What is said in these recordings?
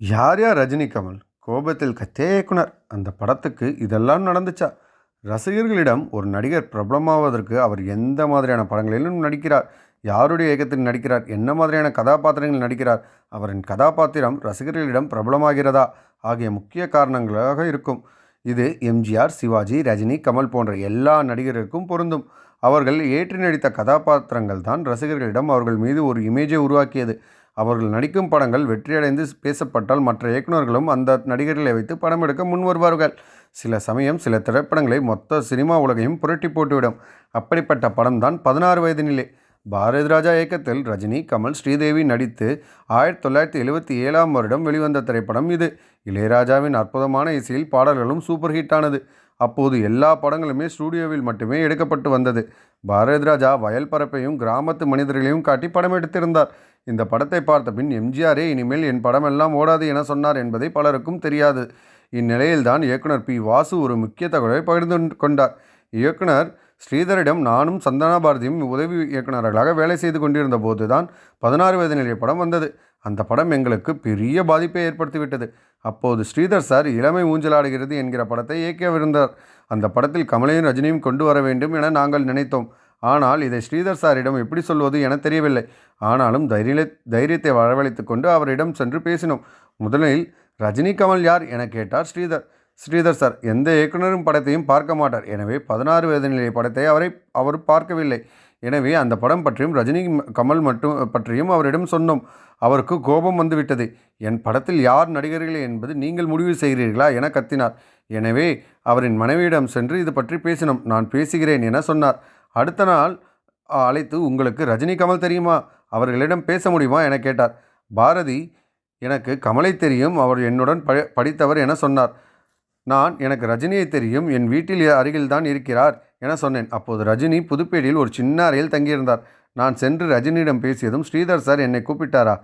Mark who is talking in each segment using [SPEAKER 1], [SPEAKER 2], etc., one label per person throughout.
[SPEAKER 1] யார் யார் ரஜினி கமல் கோபத்தில் கத்திய இயக்குனர்? அந்த படத்துக்கு இதெல்லாம் நடந்துச்சா? ரசிகர்களிடம் ஒரு நடிகர் பிரபலமாவதற்கு அவர் எந்த மாதிரியான படங்களிலும் நடிக்கிறார்? யாருடைய இயக்கத்தில் நடிக்கிறார்? என்ன மாதிரியான கதாபாத்திரங்கள் நடிக்கிறார்? அவரின் கதாபாத்திரம் ரசிகர்களிடம் பிரபலமாகிறதா? ஆகிய முக்கிய காரணங்களாக இருக்கும். இது எம்ஜிஆர் சிவாஜி ரஜினி கமல் போன்ற எல்லா நடிகருக்கும் பொருந்தும். அவர்கள் ஏற்றி நடித்த கதாபாத்திரங்கள் தான் ரசிகர்களிடம் அவர்கள் மீது ஒரு இமேஜை உருவாக்கியது. அவர்கள் நடிக்கும் படங்கள் வெற்றியடைந்து பேசப்பட்டால் மற்ற இயக்குநர்களும் அந்த நடிகர்களை வைத்து படம் எடுக்க முன் வருவார்கள். சில சமயம் சில திரைப்படங்களை மொத்த சினிமா உலகையும் புரட்டி போட்டுவிடும். அப்படிப்பட்ட படம்தான் பதினாறு வயதினிலே பாரதி ராஜா இயக்கத்தில் ரஜினி கமல் ஸ்ரீதேவி நடித்து ஆயிரத்தி தொள்ளாயிரத்தி எழுபத்தி ஏழாம் வருடம் வெளிவந்த திரைப்படம் இது. இளையராஜாவின் அற்புதமான இசையில் பாடல்களும் சூப்பர் ஹிட் ஆனது. அப்போது எல்லா படங்களுமே ஸ்டூடியோவில் மட்டுமே எடுக்கப்பட்டு வந்தது. பாரதி ராஜா வயல் பரப்பையும் கிராமத்து மனிதர்களையும் காட்டி படம் எடுத்திருந்தார். இந்த படத்தை பார்த்த பின் எம்ஜிஆரே இனிமேல் என் படமெல்லாம் ஓடாது என சொன்னார் என்பதை பலருக்கும் தெரியாது. இந்நிலையில்தான் இயக்குனர் பி. வாசு ஒரு முக்கிய தகவலை பகிர்ந்து கொண்டார். இயக்குனர் ஸ்ரீதரிடம் நானும் சந்தனா பாரதியும் உதவி இயக்குநர்களாக வேலை செய்து கொண்டிருந்த போது தான் பதினாறு வயது நிலைய படம் வந்தது. அந்த படம் எங்களுக்கு பெரிய பாதிப்பை ஏற்படுத்திவிட்டது. அப்போது ஸ்ரீதர் சார் இளமை ஊஞ்சலாடுகிறது என்கிற படத்தை இயக்கவிருந்தார் அந்த படத்தில் கமலையும் ரஜினியும் கொண்டு வர வேண்டும் என நாங்கள் நினைத்தோம். ஆனால் இதை ஸ்ரீதர் சாரிடம் எப்படி சொல்வது என தெரியவில்லை. ஆனாலும் தைரிய தைரியத்தை வரவழைத்து கொண்டு அவரிடம் சென்று பேசினோம். முதலில் ரஜினி கமல் யார்? என கேட்டார் ஸ்ரீதர். ஸ்ரீதர் சார் எந்த இயக்குனரும் படத்தையும் பார்க்க மாட்டார். எனவே பதினாறு வயது நிலை படத்தை அவரை அவர் பார்க்கவில்லை. எனவே அந்த படம் பற்றியும் ரஜினி கமல் மட்டும் பற்றியும் அவரிடம் சொன்னோம். அவருக்கு கோபம் வந்துவிட்டது. என் படத்தில் யார் நடிகர்கள் என்பது நீங்கள் முடிவு செய்கிறீர்களா? என கத்தினார். எனவே அவரின் மனைவியிடம் சென்று இது பற்றி பேசினோம். நான் பேசுகிறேன் என சொன்னார். அடுத்த நாள் அழைத்து உங்களுக்கு ரஜினி கமல் தெரியுமா? அவர்களிடம் பேச முடியுமா? என கேட்டார். பாரதி எனக்கு கமலை தெரியும். அவர் என்னுடன் ப படித்தவர் என சொன்னார். நான் எனக்கு ரஜினியை தெரியும். என் வீட்டில் அருகில்தான் இருக்கிறார் என சொன்னேன். அப்போது ரஜினி புதுப்பேடியில் ஒரு சின்ன அறையில் தங்கியிருந்தார். நான் சென்று ரஜினியிடம் பேசியதும் ஸ்ரீதர் சார் என்னை கூப்பிட்டாரா?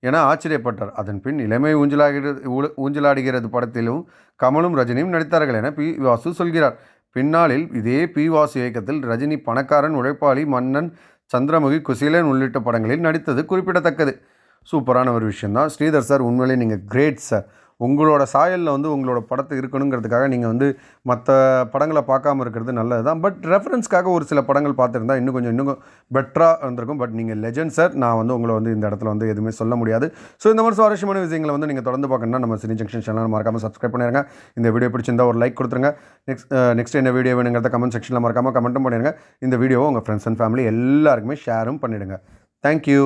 [SPEAKER 1] என ஆச்சரியப்பட்டார். அதன் பின் இளமை ஊஞ்சலாகிறது ஊஞ்சலாடுகிறது படத்திலும் கமலும் ரஜினியும் நடித்தார்கள் என பி வாசு சொல்கிறார். பின்னாளில் இதே பி வாசு இயக்கத்தில் ரஜினி பணக்காரன் உழைப்பாளி மன்னன் சந்திரமுகி குசீலன் உள்ளிட்ட படங்களில் நடித்தது குறிப்பிடத்தக்கது. சூப்பரான ஒரு விஷயந்தான் ஸ்ரீதர் சார் உண்மையிலே நீங்கள் கிரேட் சார். உங்களோட சாயலில் வந்து உங்களோட படத்தை இருக்கணுங்கிறதுக்காக நீங்கள் வந்து மற்ற படங்களை பார்க்காம இருக்கிறது நல்லது தான் பட் ரெஃபரன்ஸ்க்காக ஒரு சில படங்கள் பார்த்துருந்தா இன்னும் கொஞ்சம் இன்னும் பெட்டராக இருந்திருக்கும். பட் நீங்கள் லெஜண்ட் சார் நான் வந்து உங்களை வந்து இந்த இடத்துல வந்து எதுவுமே சொல்ல முடியாது. ஸோ இந்த மாதிரி சுவாரஸ்யமான விஷயங்களை வந்து நீங்கள் தொடர்ந்து பார்க்கணும்னா நம்ம சினி ஜங்ஷன் சேனல் மறக்காமல் சப்ஸ்கிரைப் பண்ணிடுங்க இந்த வீடியோ பிடிச்சிருந்தா ஒரு லைக் கொடுத்துருங்க. நெக்ஸ்ட் நெக்ஸ்ட் என்ன வீடியோ வேணுங்கிறத கமெண்ட் செக்ஷனில் மறக்காமல் கமெண்ட்டும் பண்ணிடுங்க இந்த வீடியோவை உங்கள் ஃப்ரெண்ட்ஸ் அண்ட் ஃபேமிலி எல்லாருக்குமே ஷேரும் பண்ணிவிடுங்க தேங்க்யூ